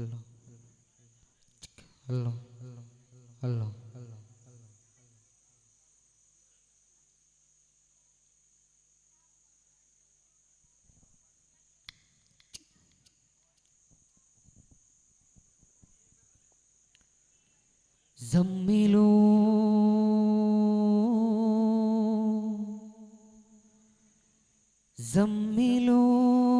Allah Allah Allah Zamilu. Zamilu.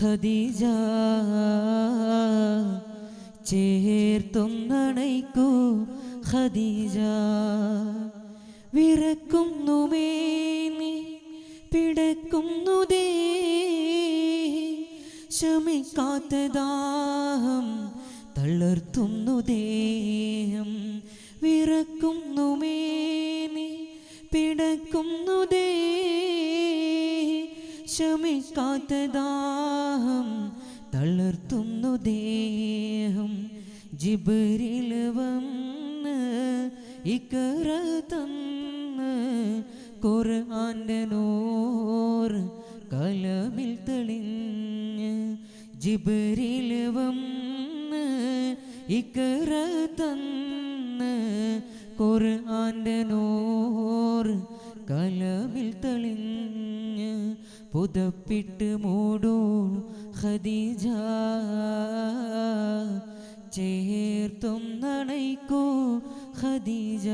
Khadija ചേർത്തൊന്നണയ്ക്കൂ Khadija. വിറക്കുന്നു നീ പിടക്കുന്നുതേ. ശമിക്കാത്ത ദാഹം തളർത്തുന്നു ദേഹം. വിറക്കുന്നു മേനി പിടക്കുന്നു ദേ ശമിക്കാത്ത ദാഹം തളർത്തുന്നു ദേഹം. ജിബരിൽ വന്ന് ഇക്കറ തന്ന് ഖുർആന്റെ കലമിൽ തെളിഞ്ഞ് ജിബരിൽ വന്ന് ഇക്കറ തന്ന് ഖുർആന്റെ കലമിൽ തെളിഞ്ഞ് പുതപ്പിട്ട് മൂടൂ ഖദീജ ചേർത്തും നണയ്ക്കൂ ഖദീജ.